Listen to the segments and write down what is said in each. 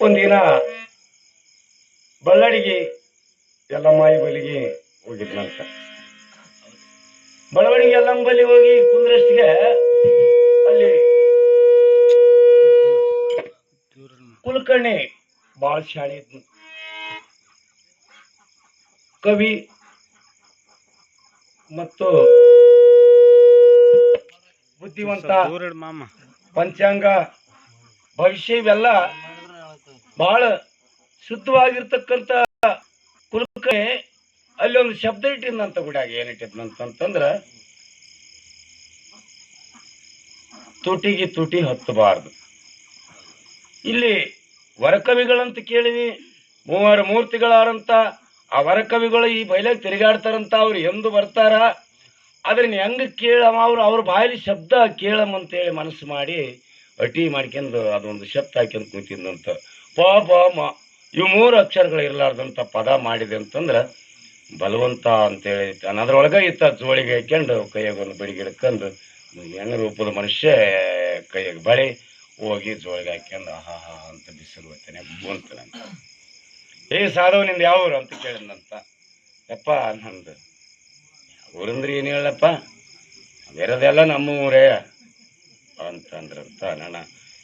ಒಂದಿನ ಬಳ್ಳಾಡಿಗೆ ಯಲ್ಲಮ್ಮಾಯಿ ಬಲಿಗೆ ಹೋಗಿದ್ನಂತ. ಬಳವಣಿಗೆ ಯಲ್ಲಮ್ಮ ಬಲಿ ಹೋಗಿ ಕುಂದ್ರಷ್ಟಿಗೆ ಅಲ್ಲಿ ಕುಲಕರ್ಣಿ ಬಾಳ ಶಾಣೆ ಇದ್ನು. ಕವಿ ಮತ್ತು ಬುದ್ಧಿವಂತ ಮಾಮ. ಪಂಚಾಂಗ. ಭವಿಷ್ಯ ಇವೆಲ್ಲ ಬಹಳ ಶುದ್ಧವಾಗಿರ್ತಕ್ಕಂಥ ಕುಲಕ್ಕೆ ಅಲ್ಲಿ ಒಂದು ಶಬ್ದ ಇಟ್ಟಿದ್ನಂತ ಗುಡಿಯಾಗ. ಏನಿಟ್ಟಿದ್ನಂತಂದ್ರ ತುಟಿಗೆ ತುಟಿ ಹತ್ತಬಾರದು. ಇಲ್ಲಿ ವರಕವಿಗಳಂತ ಕೇಳಿವಿ ಮೂವರು ಮೂರ್ತಿಗಳಾರಂತ ಆ ವರಕವಿಗಳು ಈ ಬೈಲಾಗ ತಿರುಗಾಡ್ತಾರಂತ ಅವ್ರು ಎಂದು ಬರ್ತಾರ. ಅದನ್ನ ಹೆಂಗೆ ಕೇಳಮ ಅವ್ರು ಅವ್ರ ಬಾಯಲ್ಲಿ ಶಬ್ದ ಕೇಳಮ್ಮ ಅಂತೇಳಿ ಮನಸ್ಸು ಮಾಡಿ ಅಟಿ ಮಾಡ್ಕೊಂಡು ಅದೊಂದು ಶಬ್ದ ಹಾಕ್ಯಂತ ಕೂತಿದ್ದಂತ ಪ ಪ ಮ ಇವು ಮೂರು ಅಕ್ಷರಗಳು ಇರಲಾರ್ದಂಥ ಪದ ಮಾಡಿದೆ ಅಂತಂದ್ರೆ, ಬಲವಂತ ಅಂತೇಳಿ ಅನ್ನೋದ್ರೊಳಗೆ ಇತ್ತ ಜೋಳಿಗೆ ಹಾಕ್ಯಂಡು ಕೈಯಾಗ ಒಂದು ಬೆಳಿಗ್ಗೆ ಹಿಡ್ಕೊಂಡು ಹೆಂಗ ರೂಪದ ಮನುಷ್ಯ ಕೈಯಾಗ ಬಳಿ ಹೋಗಿ ಜೋಳಿಗೆ ಹಾಕ್ಯಂಡು ಆಹಾ ಹಾ ಅಂತ ಬಿಸಿಲು ಬರ್ತಾನೆ ಬಂತನಂತ ಏ ಸಾಧವ್ನಿಂದ ಯಾವ ಅಂತ ಕೇಳಿದ್ನಂತ. ಯಪ್ಪ, ನಂದು. ಊರಂದ್ರೆ ಏನು ಹೇಳಪ್ಪ ಬೇರೆದೆಲ್ಲ ನಮ್ಮ ಊರೇ. ಅಂತಂದ್ರಂತ ಅಣ್ಣ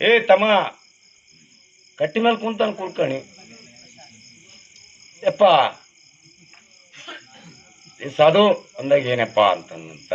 ಏ, ತಮ್ಮ, ಕಟ್ಟಿ ಮೇಲೆ ಕುಂತಾನ ಕುರ್ಕಣಿ ಯಪ್ಪ. ಸಾಧು, ಅಂದಾಗ ಏನಪ್ಪ ಅಂತಂದಂತ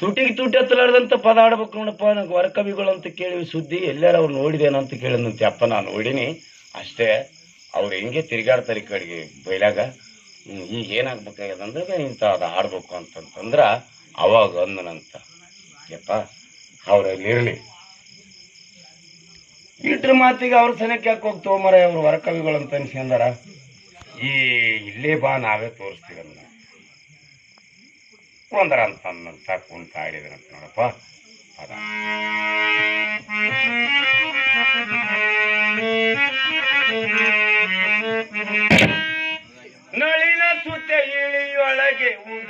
ತುಟಿಗೆ ತುಟಿ ಹತ್ತಲಾರ್ದಂತ ಪದ ಆಡ್ಬೇಕು ನೋಡಪ್ಪ, ನಂಗೆ ವರಕವಿಗಳು ಅಂತ ಕೇಳಿ ಸುದ್ದಿ ಎಲ್ಲಾರ ಅವ್ರು ನೋಡಿದೇನಂತ ಕೇಳಿದಂತೆ ಅಪ್ಪ, ನಾನು ನೋಡಿನಿ. ಅಷ್ಟೇ, ಅವ್ರು ಹೆಂಗೆ ತಿರುಗಾಡ್ತಾರೆ ಈ ಕಡೆಗೆ, ಬೈಲಾಗ? ಈಗ ಏನಾಗ್ಬೇಕಾಗ್ಯದ ಅಂದ್ರೆ ಇಂಥ ಅದು ಆಡ್ಬೇಕು ಅಂತಂತಂದ್ರೆ ಅವಾಗ ಅಂದನಂತ ಯಪ್ಪ ಅವರಲ್ಲಿರಲಿ ಇಟ್ರ ಮಾತಿಗೆ ಅವ್ರ ಸನಕ್ಕೆ ಯಾಕೆ ಹೋಗಿ ತೊಗೊಂಬರ ಅವ್ರು ವರಕವಿಗಳು ಅಂತ ಅನ್ಸ್ಕೊಂಡಾರ ಈ ಇಲ್ಲೇ ಬಾ, ನಾವೇ ತೋರಿಸ್ತೀವಿ ಅಂದ ಒಂದರ ಅಂತ ಅಂದಂತ ಕುಂತ ಆಡಿದ್ರಂತ ನೋಡಪ್ಪ. ಅದ Thank ಸುತ್ತ ಇಳಿಯೊಳಗೆ ಉದಸಿಯಳ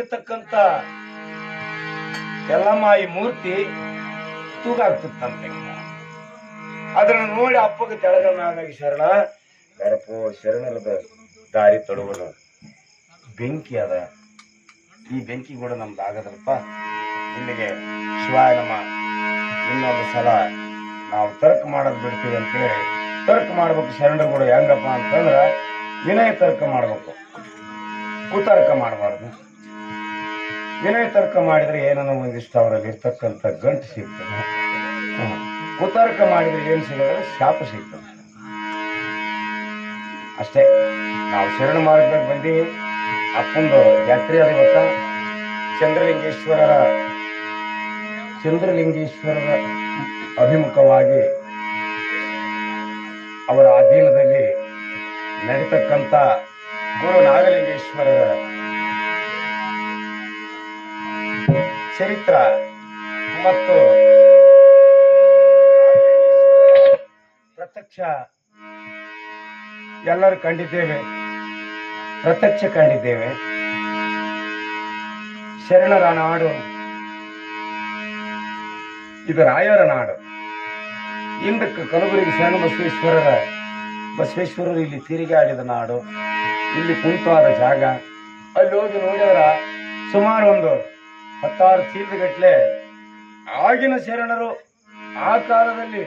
ಒಳಗಿರ್ತಕ್ಕಂತ ಎಲ್ಲಮ್ಮ ಮೂರ್ತಿ ತೂಗಾಗ್ತಿತ್ತಂತೆ ಅದನ್ನ ನೋಡಿ ಅಪ್ಪಗೆ ತೆಳಗ ಮ್ಯಾಗಾಗಿ ಶರಣ ಯಾರಪ್ಪೋ ಶರಣರದ ದಾರಿ ತೊಡಗೋದು ಬೆಂಕಿ ಅದ. ಈ ಬೆಂಕಿ ಕೂಡ ನಮ್ದು ಆಗದ್ರಪ್ಪ ಇಲ್ಲಿಗೆ ಶಿವಾಯ ಇನ್ನೊಂದು ಸಲ ನಾವು ತರ್ಕ ಮಾಡೋದು ಬಿಡ್ತೀವಿ ಅಂತೇಳಿ ತರ್ಕ ಮಾಡ್ಬೇಕು ಶರಣರು ಕೂಡ ಹೆಂಗಪ್ಪ ಅಂತಂದ್ರ ವಿನಯ ತರ್ಕ ಮಾಡ್ಬೇಕು. ಕುತರ್ಕ ಮಾಡಬಾರ್ದು. ವಿನಯ ತರ್ಕ ಮಾಡಿದ್ರೆ ಏನನ್ನ ಒಂದಿಷ್ಟು ಅವರಲ್ಲಿ ಇರ್ತಕ್ಕಂಥ ಗಂಟು ಸಿಗ್ತದೆ. ಕುತರ್ಕ ಮಾಡಿದ್ರೆ ಏನು ಸಿಗೋದ್ರೆ ಶಾಪ ಸಿಗ್ತದೆ. ಅಷ್ಟೇ. ನಾವು ಶರಣ ಮಾರ್ಗದಾಗ ಬಂದೀವಿ. ಅಪ್ಪಂದು ಜಾತ್ರೆ ಅದ ಗೊತ್ತಾ? ಚಂದ್ರಲಿಂಗೇಶ್ವರರ ಚಂದ್ರಲಿಂಗೇಶ್ವರರ ಅಭಿಮುಖವಾಗಿ ಅವರ ಅಧೀನದಲ್ಲಿ ನಡೀತಕ್ಕಂಥ ಗುರು ನಾಗಲಿಂಗೇಶ್ವರರ ಚರಿತ್ರ ಮತ್ತು ಪ್ರತ್ಯಕ್ಷ ಎಲ್ಲರೂ ಕಂಡಿದ್ದೇವೆ. ಪ್ರತ್ಯಕ್ಷ ಕಂಡಿದ್ದೇವೆ. ಶರಣರ ನಾಡು. ಇದು ರಾಯರ ನಾಡು. ಹಿಂದಕ್ಕೆ ಕಲಬುರಗಿ ಶರಣ ಬಸವೇಶ್ವರರ, ಬಸವೇಶ್ವರರು ಇಲ್ಲಿ ತಿರುಗಾಡಿದ ನಾಡು. ಇಲ್ಲಿ ಕುಂತಾದ ಜಾಗ. ಅಲ್ಲಿ ಹೋಗಿ ನೋಡಿದ್ರ ಸುಮಾರು ಒಂದು ಹತ್ತಾರು ಚೀಲದಗಟ್ಟಲೆ ಆಗಿನ ಶರಣರು, ಆ ಕಾಲದಲ್ಲಿ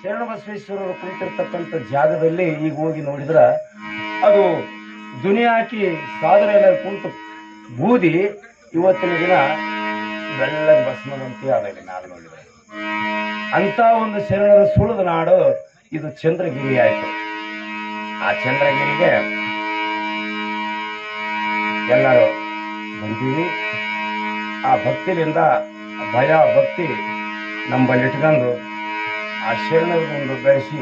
ಶರಣ ಬಸವೇಶ್ವರರು ಕುಂತಿರ್ತಕ್ಕಂಥ ಜಾಗದಲ್ಲಿ ಈಗ ಹೋಗಿ ನೋಡಿದ್ರ ಅದು ದುನಿಯಾಕಿ ಹಾಕಿ ಸಾಧನೆ ಎಲ್ಲ ಕುಂತು ಬೂದಿ ಇವತ್ತಿನ ದಿನ ಬೆಳ್ಳಗೆ ಬಸ್ಮದಂತೆ ಅದ ನಾನು ನೋಡಿದ್ರೆ. ಅಂತ ಒಂದು ಶರಣರ ಸುಳಿದ ನಾಡು ಇದು ಚಂದ್ರಗಿರಿ ಆಯಿತು. ಆ ಚಂದ್ರಗಿರಿಗೆ ಎಲ್ಲರೂ ಬಂದೀವಿ. ಆ ಭಕ್ತಿಯಿಂದ ಭಯ, ಭಕ್ತಿ ನಮ್ಮಲ್ಲಿ ಇಟ್ಕೊಂಡು ಆ ಶರಣರನ್ನು ಬೆಳೆಸಿ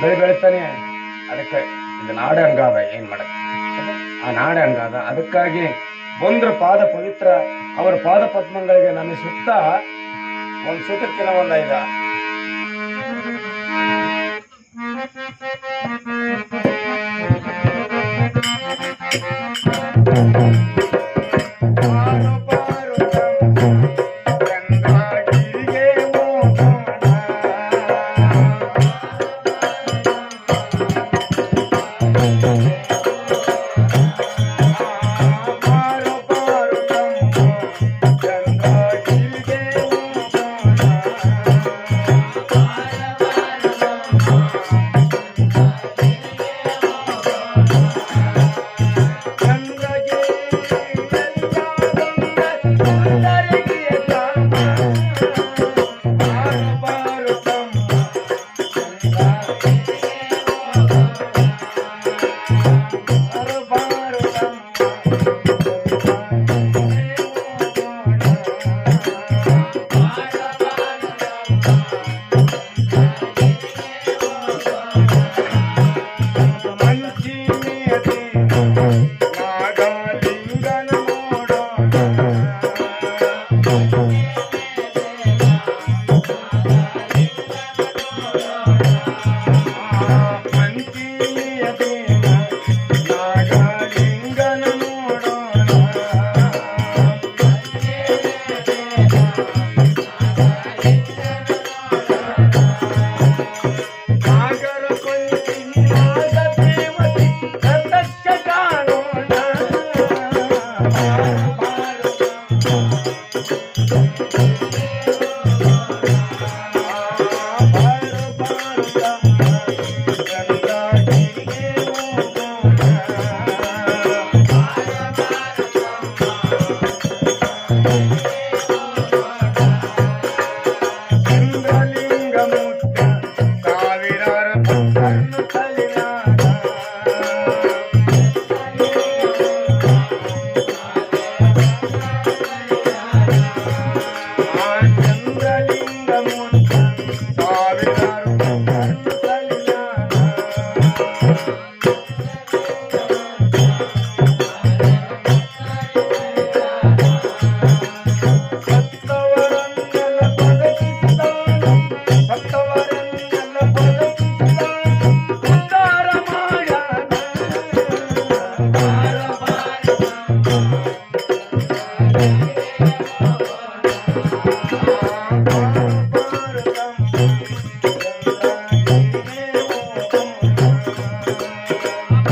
ಬೆಳೆ ಬೆಳಿತಾನೆ. ಅದಕ್ಕೆ ಇದು ನಾಡ ಹಂಗಾದ ಏನು ಮಾಡ, ಆ ನಾಡ ಹಂಗಾದ ಅದಕ್ಕಾಗಿ ಬಂದ್ರ ಪಾದ ಪವಿತ್ರ, ಅವರ ಪಾದ ಪದ್ಮಗಳಿಗೆ ಸುತ್ತ ಒಂದು ಸುತಕ್ಕಿನ ಒಂದು ಐದ. ಚಂದ್ರಗಿರಿ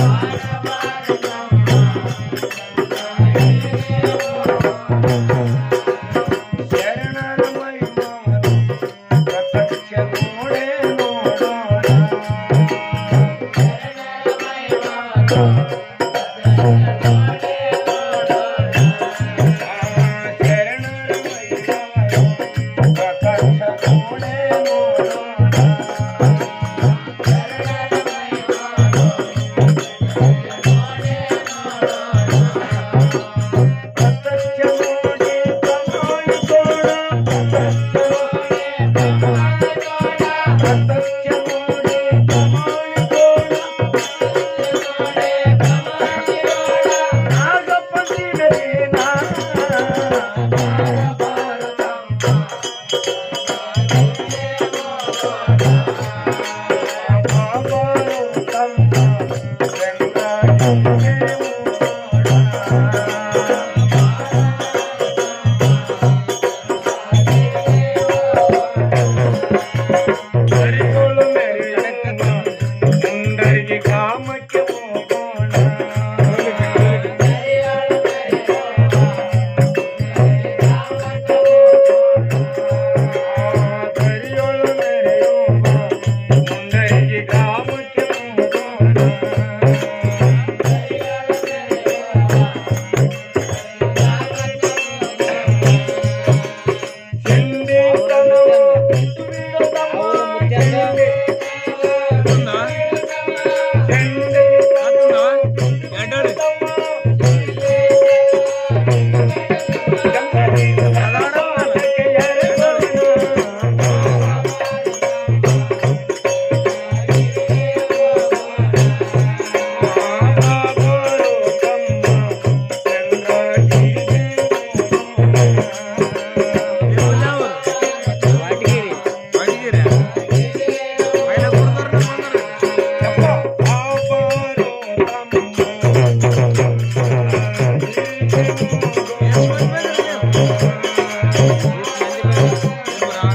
ಶರಣರ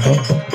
Gracias.